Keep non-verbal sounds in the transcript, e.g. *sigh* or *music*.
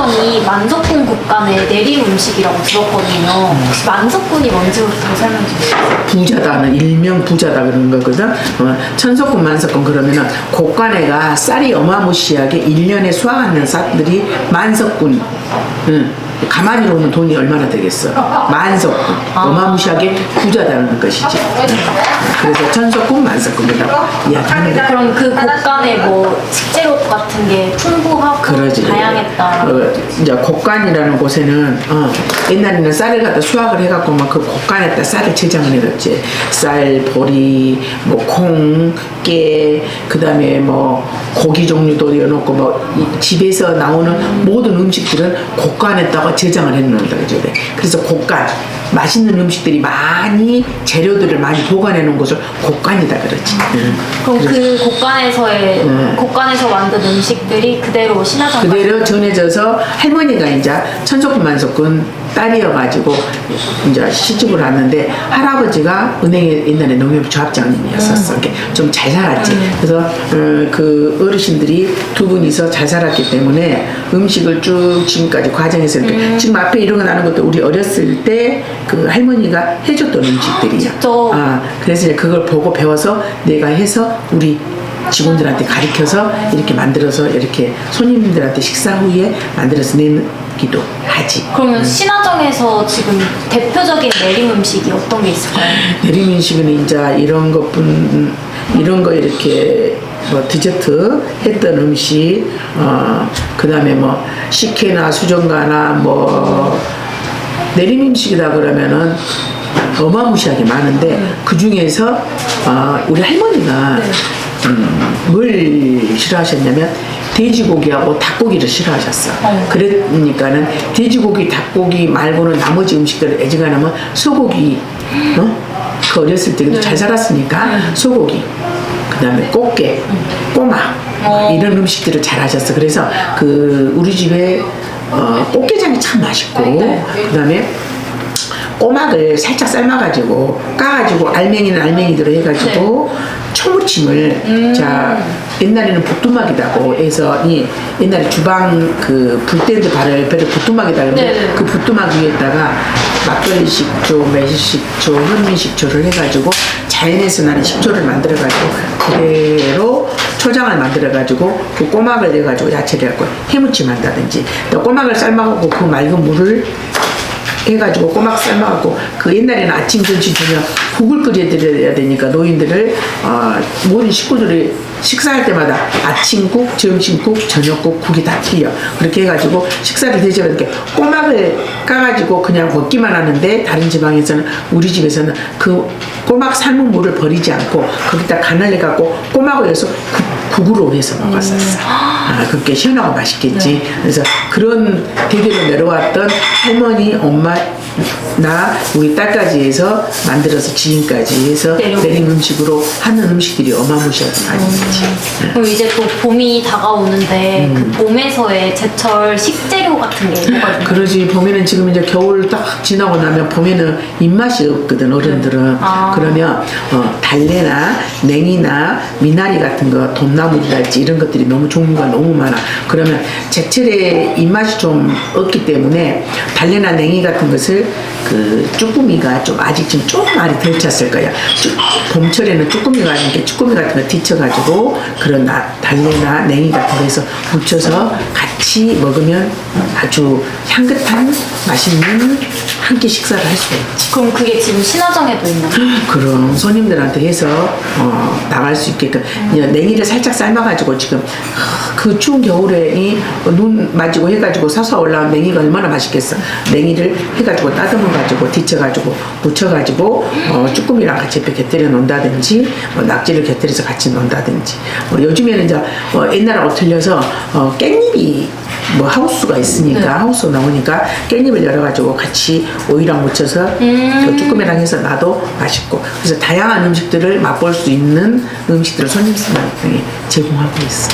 신화정이 만석군 국간의 내림 음식이라고 들었거든요. 혹시 만석군이 뭔지부터 설명 좀 주세요. 부자다는 일명 부자다 그런 거거든. 어, 천석군 만석군 그러면은 곡간에가 쌀이 어마무시하게 일년에 수확하는 쌀들이 만석군. 응. 가만히 놓으면 돈이 얼마나 되겠어. 만석군. 어마무시하게 부자다는 것이지. 그래서 천석군 만석군이라고 거야. 그럼 그 곡간에 뭐 식재료 같은 게 풍부하고 그러지. 다양했다. 어, 이제 곡간이라는 곳에는 어, 옛날에는 쌀을 갖다 수확을 해갖고 막 그 곡간에다 쌀을 저장을 해뒀지. 쌀, 보리, 뭐 콩, 깨, 그다음에 뭐 고기 종류도 넣어놓고 뭐이 집에서 나오는 모든 음식들은 곡간에다가 저장을 해놓는다 그죠. 그래서 곡간 맛있는 음식들이 많이 재료들을 많이 보관해 놓은 것을 곡간이다 그러지. 응. 그럼 그 곡간에서의 네. 곡간에서 만든 음식들이 그대로 그대로 전해져서 할머니가 이제 천석군 만석군 딸이어가지고 이제 시집을 왔는데 할아버지가 은행에 옛날에 농협 조합장님이었었어. 이렇게 좀잘 살았지. 그래서 어, 그 어르신들이 두 분이서 잘 살았기 때문에 음식을 쭉 지금까지 과정에서 이렇게 지금 앞에 이런 거 나는 것도 우리 어렸을 때 그 할머니가 해줬던 음식들이야. 직접. 아, 그래서 이제 그걸 보고 배워서 내가 해서 우리 직원들한테 가르쳐서 이렇게 만들어서 이렇게 손님들한테 식사 후에 만들어서 내기도 하지. 그러면 신화정에서 지금 대표적인 내림 음식이 어떤 게 있을까요? 내림 음식은 이제 이런 것뿐 이런 거 이렇게 뭐 디저트 했던 음식 어 그다음에 뭐 식혜나 수정과나 뭐 내림 음식이다 그러면은 어마무시하게 많은데 그 중에서 어 우리 할머니가 음, 뭘 싫어하셨냐면 돼지고기하고 닭고기를 싫어하셨어. 어. 그러니까는 돼지고기, 닭고기 말고는 나머지 음식들을 애증하면 소고기, 어? 그 어렸을 때 그래도 잘 살았으니까 소고기, 그 다음에 꽃게, 꼬막 어. 이런 음식들을 잘 하셨어. 그래서 그 우리 집에 어, 꽃게장이 참 맛있고 그 다음에 꼬막을 살짝 삶아가지고 까가지고 알맹이는 알맹이대로 해가지고 초무침을 자 옛날에는 부뚜막이라고 해서 이 옛날에 주방 그 불때인데 바로 옆에를 부뚜막이다 그러는데 네네. 그 부뚜막 위에다가 막걸리 식초, 매실 식초, 현미 식초를 해가지고 자연에서 나는 식초를 만들어가지고 그대로 초장을 만들어가지고 그 꼬막을 내가지고 야채를 해갖고 해무침 한다든지 또 꼬막을 삶아갖고 그 맑은 물을 해가지고 꼬막 삶아갖고 그 옛날에는 아침 점심 저녁 국을 끓여드려야 되니까 노인들을 어, 모든 식구들이 식사할 때마다 아침국, 점심국, 저녁국 국이 다 틀려. 그렇게 해가지고 식사를 대접해 이렇게 꼬막을 까가지고 그냥 먹기만 하는데 다른 지방에서는 우리 집에서는 그 꼬막 삶은 물을 버리지 않고 거기다 간을 해갖고 꼬막을 해서 국, 국으로 해서 먹었었어. 아, 그렇게 시원하고 맛있겠지. 그래서 그런 대대로 내려왔던 할머니, 엄마, 나, 우리 딸까지 해서 만들어서 지금까지 해서 내려오고. 내린 음식으로 하는 음식들이 어마무시하게 많이 있지. 그럼 이제 또 봄이 다가오는데 음. 그 봄에서의 제철 식재료 같은 게 뭐가 있나요? 그러지 봄에는 지금 이제 겨울 딱 지나고 나면 봄에는 입맛이 없거든 어른들은 아. 그러면 어, 달래나 냉이나 미나리 같은 거 돈나물이랄지 이런 것들이 너무 종류가 너무 많아 그러면 제철에 입맛이 좀 없기 때문에 달래나 냉이 같은 것을 그 쭈꾸미가 좀 아직 지금 좀 많이 덜 찼을 거야 쭈- 봄철에는 쭈꾸미가 이렇게 쭈꾸미 같은 거 데쳐가지고 그런 나, 달래나 냉이 같은 거 해서 무쳐서 같이 먹으면 아주 향긋한 맛있는 한 끼 식사를 할 수가 있지. 그럼 그게 지금 신화정에도 있나요? *laughs* 그럼 손님들한테 해서 어, 나갈 수 있게끔 이제 냉이를 살짝 삶아가지고 지금 그 추운 겨울에 이 눈 맞이고 해가지고 사서 올라온 냉이가 얼마나 맛있겠어. 냉이를 해가지고 따듬어 가지고 데쳐가지고 무쳐가지고 어, 쭈꾸미랑 같이 이렇게 곁들여 놓는다든지 뭐 낙지를 곁들여서 같이 놓는다든지 뭐 요즘에는 이제 어, 옛날하고 틀려서 어, 깻잎이 뭐 하우스가 있으니까 네. 하우스 나오니까 깻잎을 열어가지고 같이 오이랑 묻혀서 그 쭈꾸미랑 해서 놔도 맛있고 그래서 다양한 음식들을 맛볼 수 있는 음식들을 손님들한테 제공하고 있어.